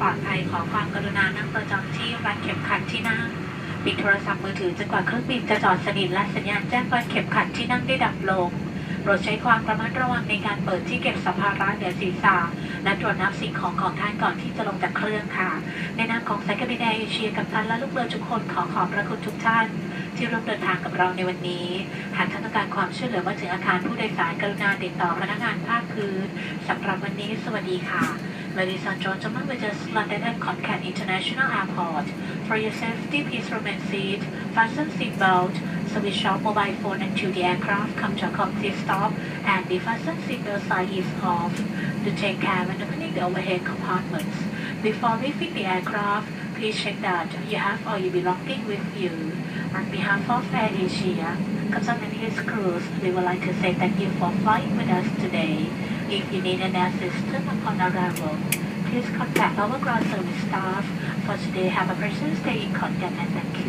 ปลอดภัยขอความกรุณานั่งประจำที่รัดเข็มขัดที่นั่งปิดโทรศัพท์มือถือจนกว่าเครื่องบินจะจอดสนิทและสัญญาณแจ้งว่าเข็มขัดที่นั่งได้ดับลงโปรดใช้ความระมัดระวังในการเปิดที่เก็บสัมภาระเหนือศีรษะและตรวจนับสิ่งของของท่านก่อนที่จะลงจากเครื่องค่ะ ในนามของสายการบินแอร์เอเชียกับท่านและลูกเรือทุกคนขอขอบพระคุณทุกท่าน ที่ร่วมเดินทางกับเราในวันนี้ หากท่านต้องการความช่วยเหลือมาถึงอาคารผู้โดยสารกรุณาติดต่อพนักงานภาคพื้นสำหรับวันนี้ สวัสดีค่ะ Ladies and gentlemen, we just landed at Konkan International Airport. For your safety, please remain seated, fasten seatbelt, switch off mobile phone until the aircraft comes to a complete stop, and the fasten seatbelt sign is off. To take care when opening the overhead compartments. Before leaving the aircraft, please check that you have all your belongings with you. On behalf of Air Asia, Captain and his crews, we would like to say thank you for flying with us today. If you need any assistance upon arrival, please contact our ground service staff. For today, have a pleasant stay in contact and thank you.